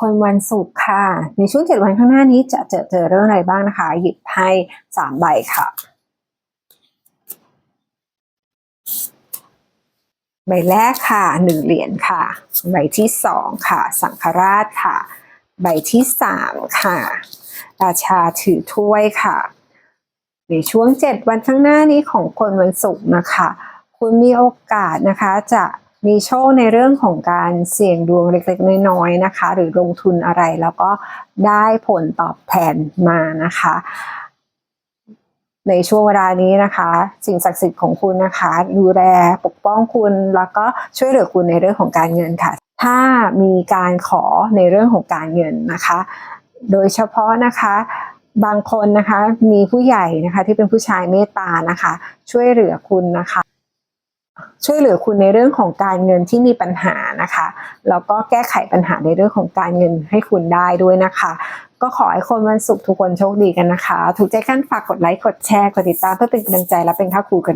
คนวันศุกร์ค่ะ ในช่วงเจ็ดวันข้างหน้านี้จะเจอเจอเรื่องอะไรบ้างนะคะ หยิบไพ่สามใบค่ะใบแรกค่ะหนึ่งเหรียญค่ะ ใบที่สองค่ะ สังฆราชค่ะ ใบที่สามค่ะ ราชาถือถ้วยค่ะ ในช่วงเจ็ดวันข้างหน้านี้ของคนวันศุกร์นะคะ คุณมีโอกาสนะคะจะ มีโชคในเรื่องของการเสี่ยงดวงเล็กๆ น้อยๆนะคะ หรือลงทุนอะไรแล้วก็ได้ผลตอบแทนมานะคะ ในช่วงเวลานี้นะคะ สิ่งศักดิ์สิทธิ์ของคุณนะคะ ดูแลปกป้องคุณแล้วก็ช่วยเหลือคุณในเรื่องของการเงินค่ะ ถ้ามีการขอในเรื่องของการเงินนะคะ โดยเฉพาะนะคะบางคนนะคะมีผู้ใหญ่นะคะที่เป็นผู้ชายเมตตานะคะ ช่วยเหลือคุณนะคะ ช่วยเหลือคุณในเรื่องของการเงินที่มีปัญหานะคะ แล้วก็แก้ไขปัญหาในเรื่องของการเงินให้คุณได้ด้วยนะคะ ก็ขอให้คนวันศุกร์ทุกคนโชคดีกันนะคะ ถูกใจกันฝากกดไลค์ กดแชร์ กดติดตามเพื่อเป็นกำลังใจและเป็นข้าครูกันด้วย